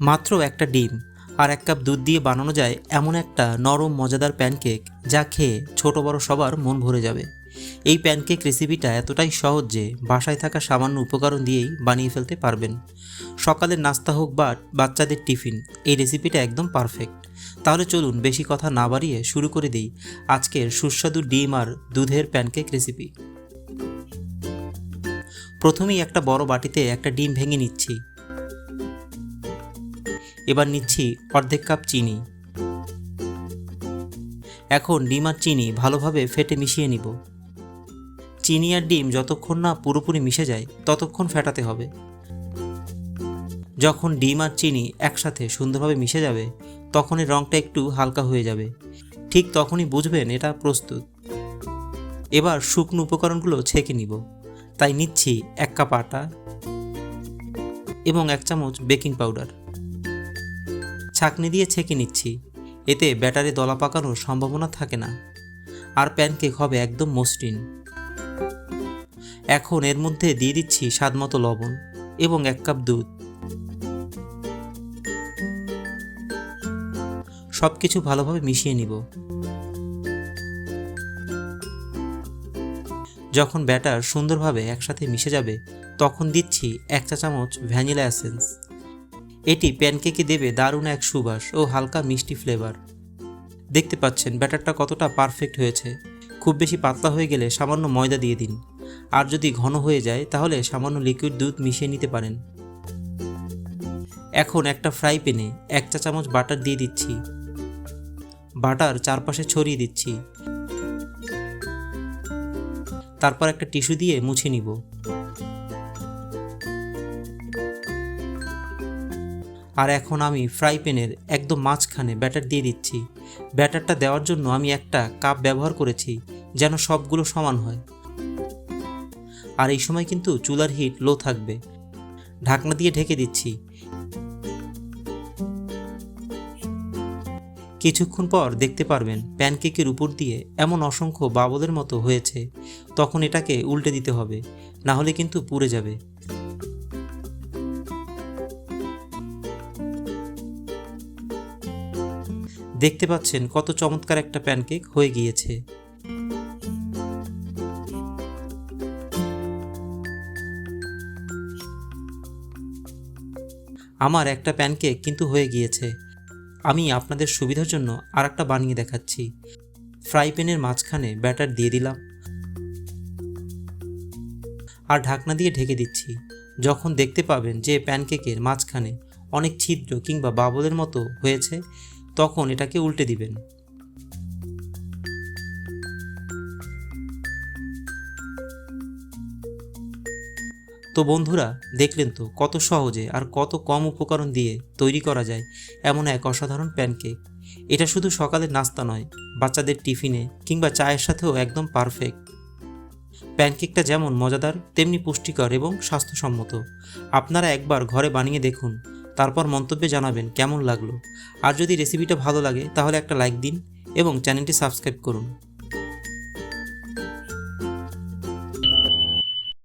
মাত্র একটা ডিম আর এক কাপ দুধ দিয়ে বানানো যায় এমন একটা নরম, মজাদার প্যানকেক যা খেয়ে ছোট বড় সবার মন ভরে যাবে। এই প্যানকেক রেসিপিটা এতটাই সহজ যে বাসায় থাকা সামান্য উপকরণ দিয়েই বানিয়ে ফেলতে পারবেন। সকালের নাস্তা হোক বা বাচ্চাদের টিফিন, এই রেসিপিটা একদম পারফেক্ট। তাহলে চলুন বেশি কথা না বাড়িয়ে শুরু করে দিই আজকের সুস্বাদু ডিম আর দুধের প্যানকেক রেসিপি। প্রথমেই একটা বড় বাটিতে একটা ডিম ভেঙে নিচ্ছি। এবার নিচ্ছি অর্ধেক কাপ চিনি। এখন ডিম আর চিনি ভালোভাবে ফেটে মিশিয়ে নিব। চিনি আর ডিম যতক্ষণ না পুরোপুরি মিশে যায়, ততক্ষণ ফেটাতে হবে। যখন ডিম আর চিনি একসাথে সুন্দরভাবে মিশে যাবে, তখনই রঙটা একটু হালকা হয়ে যাবে। ঠিক তখনই বুঝবেন এটা প্রস্তুত। এবার শুকনো উপকরণগুলো ছেঁকে নিব। তাই নিচ্ছি এক কাপ আটা এবং এক চামচ বেকিং পাউডার। ছাকনি দিয়ে ছেঁকে নিচ্ছি। এতে ব্যাটারি দলা পাকানোর সম্ভাবনা থাকে না। আর প্যানকেক হবে একদম মসৃণ। এখন এর মধ্যে দিয়ে দিচ্ছি স্বাদমতো লবণ এবং এক কাপ দুধ। সব কিছু ভালোভাবে মিশিয়ে নিব। যখন ব্যাটার সুন্দরভাবে একসাথে মিশে যাবে, তখন দিচ্ছি এক চা চামচ ভ্যানিলা এসেন্স। এটি প্যানকেকে দেবে দারুণ এক সুবাস ও হালকা মিষ্টি ফ্লেভার। দেখতে পাচ্ছেন, ব্যাটারটা কতটা পারফেক্ট হয়েছে। খুব বেশি পাতলা হয়ে গেলে সামান্য ময়দা দিয়ে দিন। আর যদি ঘন হয়ে যায়, তাহলে সামান্য লিকুইড দুধ মিশিয়ে নিতে পারেন। এখন একটা ফ্রাই প্যানে এক চা চামচ বাটার দিয়ে দিচ্ছি। বাটার চারপাশে ছড়িয়ে দিচ্ছি। তারপর একটা টিস্যু দিয়ে মুছে নিব। আর এখন আমি ফ্রাই প্যানের একদম মাঝখানে ব্যাটার দিয়ে দিচ্ছি। ব্যাটারটা দেওয়ার জন্য আমি একটা কাপ ব্যবহার করেছি যেন সবগুলো সমান হয়। আর এই সময় কিন্তু চুলার হিট লো থাকবে। ঢাকনা দিয়ে ঢেকে দিচ্ছি। কিছুক্ষণ পর দেখতে পারবেন প্যানকেকের উপর দিয়ে এমন অসংখ্য বাবলের মতো হয়েছে। তখন এটাকে উল্টে দিতে হবে, না হলে কিন্তু পুড়ে যাবে। দেখতে পাচ্ছেন কত চমৎকার একটা প্যানকেক হয়ে গিয়েছে। আমার একটা প্যানকেক কিন্তু হয়ে গিয়েছে। আমি আপনাদের সুবিধার জন্য আর একটা বানিয়ে দেখাচ্ছি। ফ্রাই প্যানের মাঝখানে ব্যাটার দিয়ে দিলাম। আর ঢাকনা দিয়ে ঢেকে দিচ্ছি। যখন দেখতে পাবেন যে প্যানকেকের মাঝখানে অনেক ছিদ্র কিংবা বাবলের মতো হয়েছে তখন এটাকে উল্টে দিবেন। তো বন্ধুরা, দেখলেন তো কত সহজে আর কত কম উপকরণ দিয়ে তৈরি করা যায় এমন এক অসাধারণ প্যানকেক। এটা শুধু সকালের নাস্তা নয়, বাচ্চাদের টিফিনে কিংবা চায়ের সাথেও একদম পারফেক্ট। প্যানকেকটা যেমন মজাদার, তেমনি পুষ্টিকর এবং স্বাস্থ্যসম্মত। আপনারা একবার ঘরে বানিয়ে দেখুন তারপর মন্তব্যে জানাবেন কেমন লাগল। আর যদি রেসিপিটা ভালো লাগে, তাহলে একটা লাইক দিন এবং চ্যানেলটি সাবস্ক্রাইব করুন।